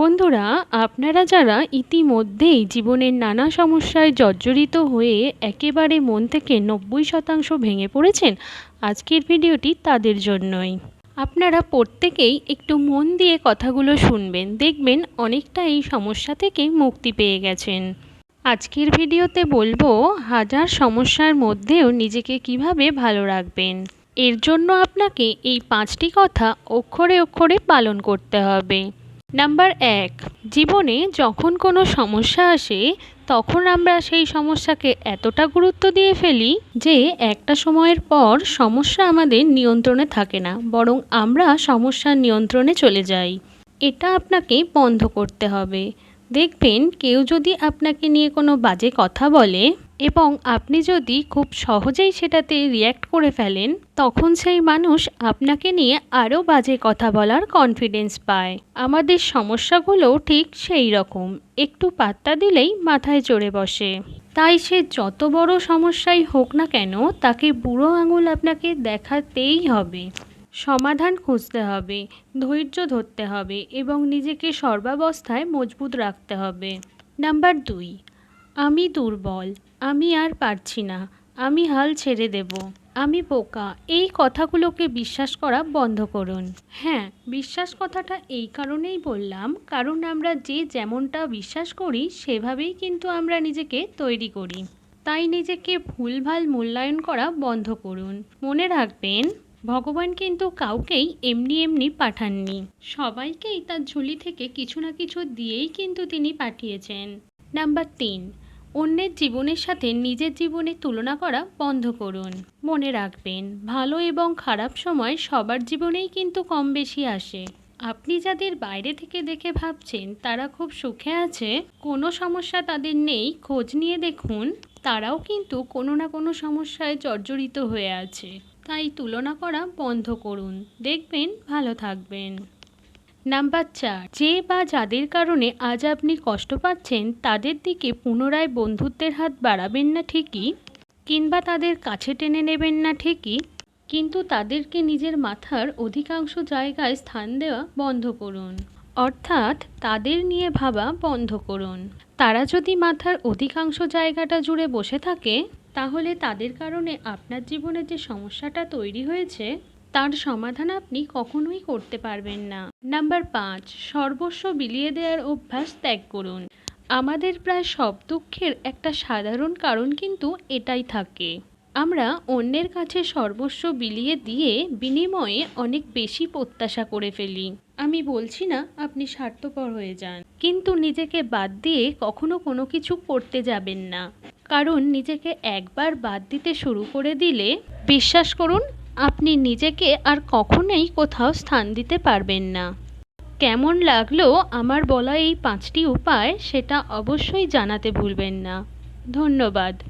বন্ধুরা, আপনারা যারা ইতিমধ্যেই জীবনের নানা সমস্যায় জর্জরিত হয়ে একেবারে মন থেকে নব্বই শতাংশ ভেঙে পড়েছেন, আজকের ভিডিওটি তাদের জন্যই। আপনারা প্রত্যেকেই একটু মন দিয়ে কথাগুলো শুনবেন, দেখবেন অনেকটা এই সমস্যা থেকে মুক্তি পেয়ে গেছেন। আজকের ভিডিওতে বলব, হাজার সমস্যার মধ্যেও নিজেকে কীভাবে ভালো রাখবেন, এর জন্য আপনাকে এই পাঁচটি কথা অক্ষরে অক্ষরে পালন করতে হবে। নাম্বার এক, জীবনে যখন কোনো সমস্যা আসে, তখন আমরা সেই সমস্যাকে এতটা গুরুত্ব দিয়ে ফেলি যে একটা সময়ের পর সমস্যা আমাদের নিয়ন্ত্রণে থাকে না, বরং আমরা সমস্যার নিয়ন্ত্রণে চলে যাই। এটা আপনাকে বন্ধ করতে হবে। দেখবেন কেউ যদি আপনাকে নিয়ে কোনো বাজে কথা বলে এবং আপনি যদি খুব সহজেই সেটাতে রিয়্যাক্ট করে ফেলেন, তখন সেই মানুষ আপনাকে নিয়ে আরও বাজে কথা বলার কনফিডেন্স পায়। আমাদের সমস্যাগুলো ঠিক সেই রকম, একটু পাত্তা দিলেই মাথায় চড়ে বসে। তাই সে যত বড় সমস্যাই হোক না কেন, তাকে বুড়ো আঙুল আপনাকে দেখাতেই হবে। সমাধান খুঁজতে হবে, ধৈর্য ধরতে হবে এবং নিজেকে সর্বাবস্থায় মজবুত রাখতে হবে। নাম্বার দুই আমি দুর্বল, আমি আর পারছি না, আমি হাল ছেড়ে দেব। আমি বোকা, এই কথাগুলোকে বিশ্বাস করা বন্ধ করুন। হ্যাঁ বিশ্বাস কথাটা এই কারণেই বললাম, কারণ আমরা যে যেমনটা বিশ্বাস করি, সেভাবেই কিন্তু আমরা নিজেকে তৈরি করি। তাই নিজেকে ভুলভাল মূল্যায়ন করা বন্ধ করুন। মনে রাখবেন, ভগবান কিন্তু কাউকেই এমনি এমনি পাঠাননি। সবাইকেই তার ঝুলি থেকে কিছু না কিছু দিয়েই কিন্তু তিনি পাঠিয়েছেন। নাম্বার তিন অন্যের জীবনের সাথে নিজের জীবনের তুলনা করা বন্ধ করুন। মনে রাখবেন, ভালো এবং খারাপ সময় সবার জীবনেই কিন্তু কম বেশি আসে। আপনি যাদের বাইরে থেকে দেখে ভাবছেন তারা খুব সুখে আছে, কোনো সমস্যা তাদের নেই, খোঁজ নিয়ে দেখুন, তারাও কিন্তু কোনো না কোনো সমস্যায় জর্জরিত হয়ে আছে। তাই তুলনা করা বন্ধ করুন। দেখবেন, ভালো থাকবেন। নাম্বার চার, যে বা যাদের কারণে আজ আপনি কষ্ট পাচ্ছেন, তাদের দিকে পুনরায় বন্ধুত্বের হাত বাড়াবেন না ঠিকই, কিংবা তাদের কাছে টেনে নেবেন না ঠিকই, কিন্তু তাদেরকে নিজের মাথার অধিকাংশ জায়গায় স্থান দেওয়া বন্ধ করুন। অর্থাৎ তাদের নিয়ে ভাবা বন্ধ করুন। তারা যদি মাথার অধিকাংশ জায়গাটা জুড়ে বসে থাকে, তাহলে তাদের কারণে আপনার জীবনে যে সমস্যাটা তৈরি হয়েছে তার সমাধান আপনি কখনোই করতে পারবেন না। নাম্বার পাঁচ, সর্বস্ব বিলিয়ে দেওয়ার অভ্যাস ত্যাগ করুন। আমাদের প্রায় সব দুঃখের একটা সাধারণ কারণ কিন্তু এটাই থাকে। আমরা অন্যের কাছে সর্বস্ব বিলিয়ে দিয়ে বিনিময়ে অনেক বেশি প্রত্যাশা করে ফেলি। আমি বলছি না, আপনি স্বার্থপর হয়ে যান। কিন্তু নিজেকে বাদ দিয়ে কখনো কোনো কিছু করতে যাবেন না। কারণ নিজেকে একবার বাদ দিতে শুরু করে দিলে, বিশ্বাস করুন আপনি নিজেকে আর কখনোই কোথাও স্থান দিতে পারবেন না। কেমন লাগল আমার বলা এই পাঁচটি উপায়, সেটা অবশ্যই জানাতে ভুলবেন না। ধন্যবাদ।